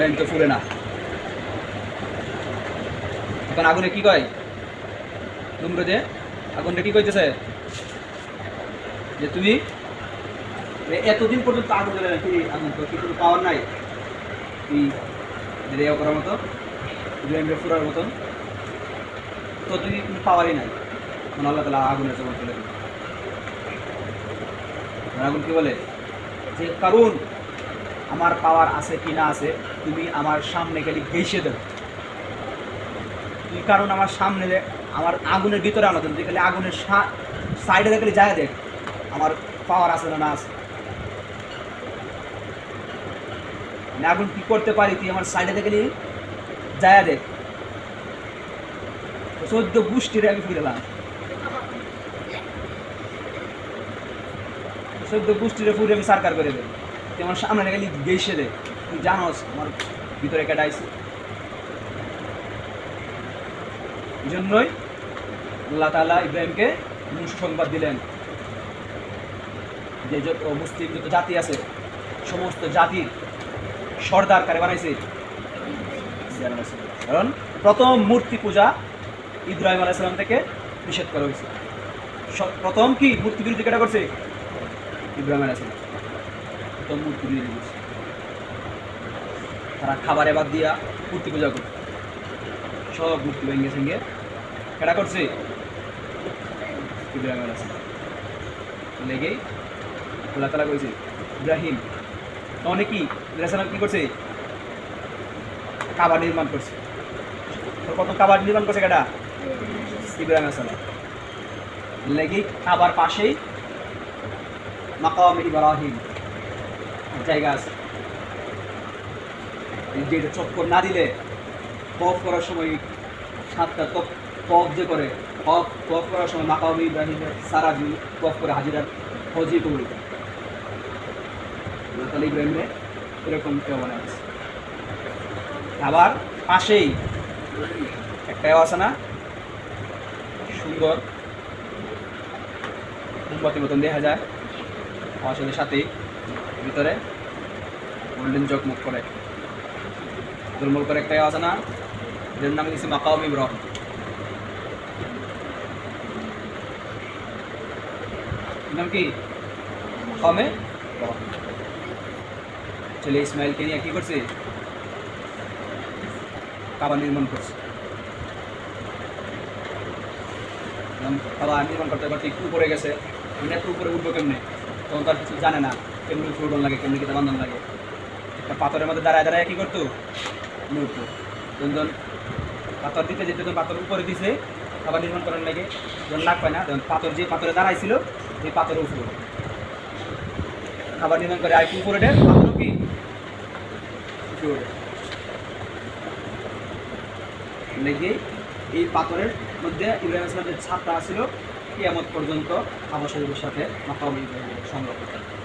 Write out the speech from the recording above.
Line তো ফুলে না। এখন আগুনে কি কয়? তোমরা যে আগুনটা কি কইতেছে? যে তুমি এতদিন পর্যন্ত আগুন জ্বলে না কি আগুন তো কিছু পাওয়ার নাই। যে ইয়ে করার মতো ইব্রাহিমকে ফুরার মতন তো তুমি কোনো পাওয়ারই নাই। তখন আল্লাহ তালা আগুনের জমা চলে আগুন কি বলে? যে কারণ আমার পাওয়ার আছে কি না আছে, তুমি আমার সামনে গেলে ঘেসে দেবে। তুই কারণ আমার সামনে আমার আগুনের ভিতরে আনা তুই খালি আগুনের সাইডে দেখলে যায় দেখ আমার পাওয়ার আছে না না আছে? আগুন কি করতে পারি? তুই আমার সাইডে দেখলি যায় দেখ চোদ্দ গোষ্ঠীরে আমি ফিরেলাম চোদ্দ গোষ্ঠীরে ফুরে আমি সারকার করে দেব। আমার সামনে গেলি গেসে দে তুই জানোস আমার ভিতরে কেটাইছে এই জন্যই আল্লাহ তালা ইব্রাহিমকে সুসংবাদ দিলেন। যে যত মুসলিম, যত জাতি আছে, সমস্ত জাতির সর্দার কারে বানাইছে। কারণ প্রথম মূর্তি পূজা ইব্রাহিম আলাইসালাম থেকে নিষেধ করা হয়েছে। প্রথম কি মূর্তি বিরোধী কেটা করছে? ইব্রাহিম আলাইসালাম প্রথম মূর্তি বিরোধী করছে তারা খাবারে বাদ দিয়া মূর্তি পূজা করে সব মূর্তি ভেঙে ভেঙে কেটা করছে। লেগেই আল্লাহ তালা কইছে, ইব্রাহিম তখন কি ইব্রাহিম কি করছে? কাবার নির্মাণ করছে। তো কত কাবার নির্মাণ করছে কেটা ইব্রাহিম আলাইসালাম লেগেই কাবার পাশেই মাকাম ইব্রাহিম। জায়গা আছে। যেটা চক্কর না দিলে কফ করার সময় সাতটা তপ কফ যে করে, কফ কফ করার সময় মাকাম ইব্রাহিমের সারা দিন কফ করে হাজিরার হজি কবুল আল্লাহ ইব্রাহিমে এরকম কেউ মনে আছে। আবার পাশেই একটাও আছে না? সুন্দর। মোমবাতি মতন দেখা যায়। আমার সাথে সাথেই। ভিতরে। গোল্ডেন চকমক করে। দুর্মল করে একটা আছে না এদের নাম দিয়েছি মাকাম ইব্রাহিম নাম কি? কমে ছেলে ইসমাইলকে নিয়ে কি করছে? কাবা নির্মাণ করছে। কাবা নির্মাণ করতে করতে একটু উপরে গেছে। মানে একটু উপরে উঠবো কেমনে? তখন তার কিছু জানে না। কেমনি ফুটবল লাগে, কেমনি কিতা বান্ধন লাগে? একটা পাথরের মধ্যে দাঁড়ায় দাঁড়ায় কি করতো? নড়তো তখন পাথর দিতে যেতে তখন পাথর উপরে দিছে খাবার নির্মাণ করার লাগে। যখন লাগ পায় না। তখন পাথর যে পাথরে দাঁড়াইছিল সেই পাথরের উপরে খাবার নির্মাণ করে আর একটু উপরে দেয় পাথরও কি? লেগে এই পাথরের মধ্যে ইব্রাহিম ইসলামের ছাপটা ছিল কিয়ামত পর্যন্ত আবাসের সাথে ইব্রাহিমের সংগ্রহ করতেন